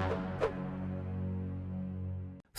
Thank you.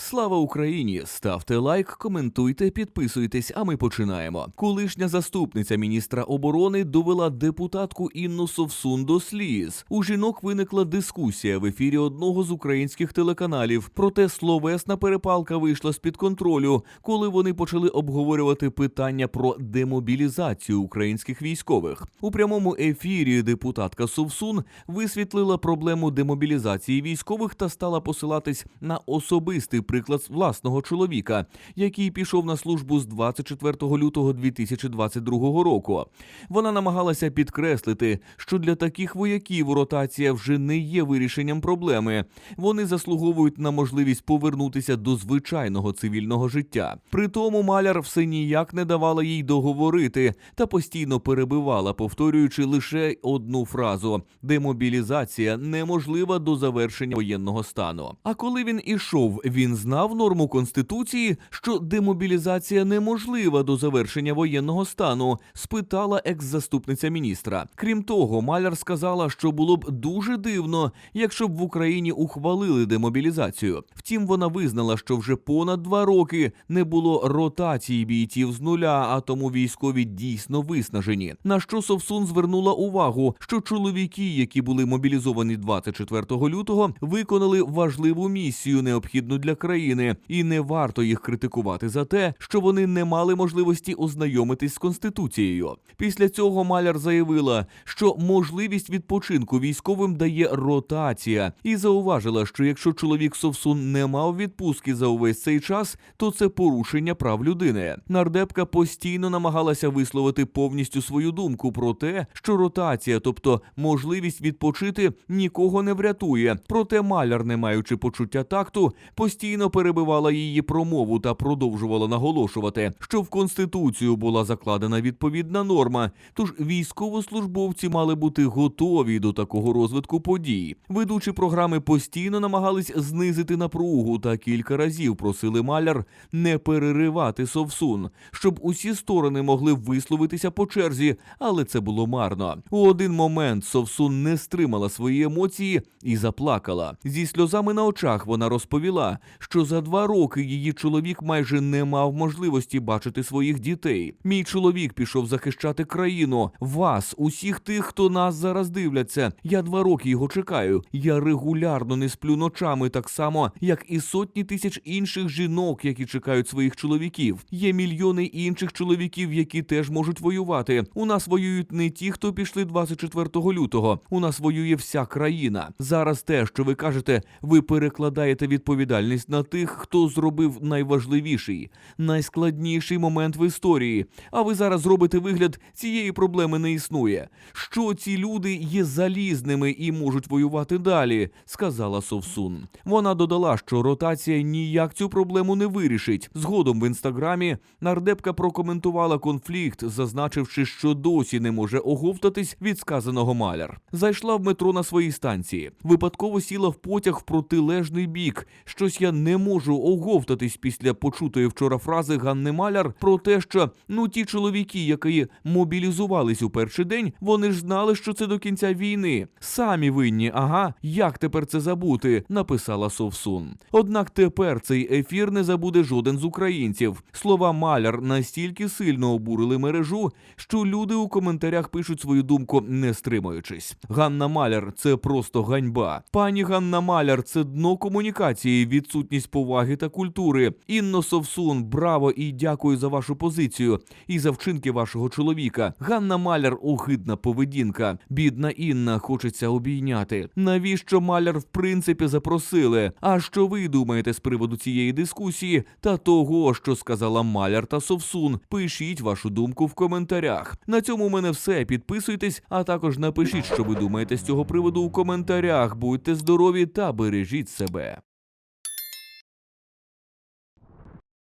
Слава Україні! Ставте лайк, коментуйте, підписуйтесь. А ми починаємо. Колишня заступниця міністра оборони довела депутатку Інну Совсун до сліз. У жінок виникла дискусія в ефірі одного з українських телеканалів. Проте словесна перепалка вийшла з під контролю, коли вони почали обговорювати питання про демобілізацію українських військових. У прямому ефірі депутатка Совсун висвітлила проблему демобілізації військових та стала посилатись на особистий приклад власного чоловіка, який пішов на службу з 24 лютого 2022 року. Вона намагалася підкреслити, що для таких вояків ротація вже не є вирішенням проблеми. Вони заслуговують на можливість повернутися до звичайного цивільного життя. При тому маляр все ніяк не давала їй договорити та постійно перебивала, повторюючи лише одну фразу: демобілізація неможлива до завершення воєнного стану. А коли він ішов, він знав норму конституції, що демобілізація неможлива до завершення воєнного стану, спитала екс-заступниця міністра. Крім того, маляр сказала, що було б дуже дивно, якщо б в Україні ухвалили демобілізацію. Втім, вона визнала, що вже понад два роки не було ротації бійців з нуля, а тому військові дійсно виснажені. На що Совсун звернула увагу, що чоловіки, які були мобілізовані 24 лютого, виконали важливу місію, необхідну для країни, і не варто їх критикувати за те, що вони не мали можливості ознайомитись з конституцією. Після цього маляр заявила, що можливість відпочинку військовим дає ротація, і зауважила, що якщо чоловік Совсун не мав відпустки за увесь цей час, то це порушення прав людини. Нардепка постійно намагалася висловити повністю свою думку про те, що ротація, тобто можливість відпочити, нікого не врятує. Проте маляр, не маючи почуття такту, постійно перебивала її промову та продовжувала наголошувати, що в конституцію була закладена відповідна норма. Тож військовослужбовці мали бути готові до такого розвитку подій. Ведучі програми постійно намагались знизити напругу та кілька разів просили маляр не переривати совсун, щоб усі сторони могли висловитися по черзі, але це було марно. У один момент совсун не стримала свої емоції і заплакала. Зі сльозами на очах вона розповіла, що за два роки її чоловік майже не мав можливості бачити своїх дітей. Мій чоловік пішов захищати країну, вас, усіх тих, хто нас зараз дивляться. Я два роки його чекаю. Я регулярно не сплю ночами, так само як і сотні тисяч інших жінок, які чекають своїх чоловіків. Є мільйони інших чоловіків, які теж можуть воювати. У нас воюють не ті, хто пішли 24 лютого. У нас воює вся країна. Зараз те, що ви кажете, ви перекладаєте відповідальність на тих, хто зробив найважливіший, найскладніший момент в історії. А ви зараз робите вигляд, цієї проблеми не існує. Що ці люди є залізними і можуть воювати далі, сказала Совсун. Вона додала, що ротація ніяк цю проблему не вирішить. Згодом в інстаграмі нардепка прокоментувала конфлікт, зазначивши, що досі не може оговтатись від сказаного маляр. Зайшла в метро на своїй станції. Випадково сіла в потяг в протилежний бік. Щось я не можу оговтатись після почутої вчора фрази Ганни Маляр про те, що ну ті чоловіки, які мобілізувались у перший день, вони ж знали, що це до кінця війни. Самі винні, ага, як тепер це забути? написала Совсун. Однак тепер цей ефір не забуде жоден з українців. Слова Маляр настільки сильно обурили мережу, що люди у коментарях пишуть свою думку, не стримуючись. Ганна Маляр це просто ганьба. Пані Ганна Маляр це дно комунікації, відсутність поваги та культури. Інно Совсун, браво і дякую за вашу позицію і за вчинки вашого чоловіка. Ганна Маляр огидна поведінка. Бідна Інна хочеться обійняти. Навіщо Маляр в принципі запросили? А що ви думаєте з приводу цієї дискусії та того, що сказала Маляр та Совсун? Пишіть вашу думку в коментарях. На цьому у мене все. Підписуйтесь, а також напишіть, що ви думаєте з цього приводу у коментарях. Будьте здорові та бережіть себе.